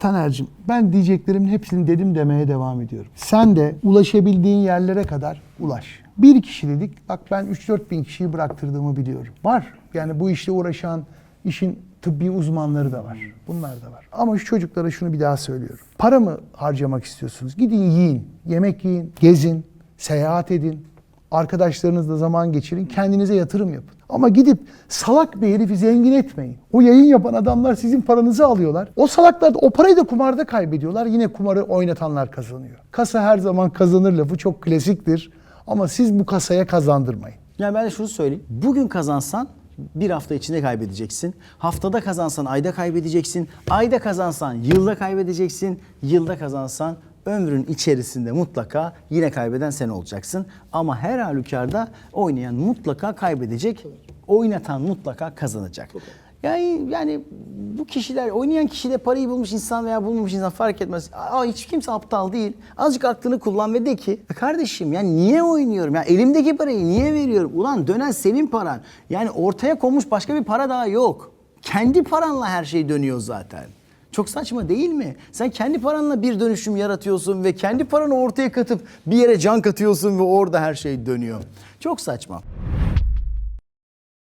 Taner'cim ben diyeceklerimin hepsini dedim demeye devam ediyorum. Sen de ulaşabildiğin yerlere kadar ulaş. Bir kişi dedik. Bak ben 3-4 bin kişiyi bıraktırdığımı biliyorum. Var. Yani bu işle uğraşan işin tıbbi uzmanları da var. Bunlar da var. Ama şu çocuklara şunu bir daha söylüyorum. Para mı harcamak istiyorsunuz? Gidin yiyin, yemek yiyin, gezin, seyahat edin. Arkadaşlarınızla zaman geçirin, kendinize yatırım yapın. Ama gidip salak bir herifi zengin etmeyin. O yayın yapan adamlar sizin paranızı alıyorlar. O salaklar da o parayı da kumarda kaybediyorlar. Yine kumarı oynatanlar kazanıyor. Kasa her zaman kazanır lafı çok klasiktir. Ama siz bu kasaya kazandırmayın. Yani ben de şunu söyleyeyim. Bugün kazansan bir hafta içinde kaybedeceksin. Haftada kazansan ayda kaybedeceksin. Ayda kazansan yılda kaybedeceksin. Yılda kazansan ömrün içerisinde mutlaka yine kaybeden sen olacaksın. Ama her halükarda oynayan mutlaka kaybedecek. Oynatan mutlaka kazanacak. Yani yani bu kişiler oynayan kişi de parayı bulmuş insan veya bulmamış insan fark etmez. Aa, hiç kimse aptal değil. Azıcık aklını kullan ve de ki kardeşim yani niye oynuyorum? Ya elimdeki parayı niye veriyorum? Ulan dönen senin paran. Yani ortaya konmuş başka bir para daha yok. Kendi paranla her şey dönüyor zaten. Çok saçma değil mi? Sen kendi paranla bir dönüşüm yaratıyorsun ve kendi paranı ortaya katıp bir yere can katıyorsun ve orada her şey dönüyor. Çok saçma.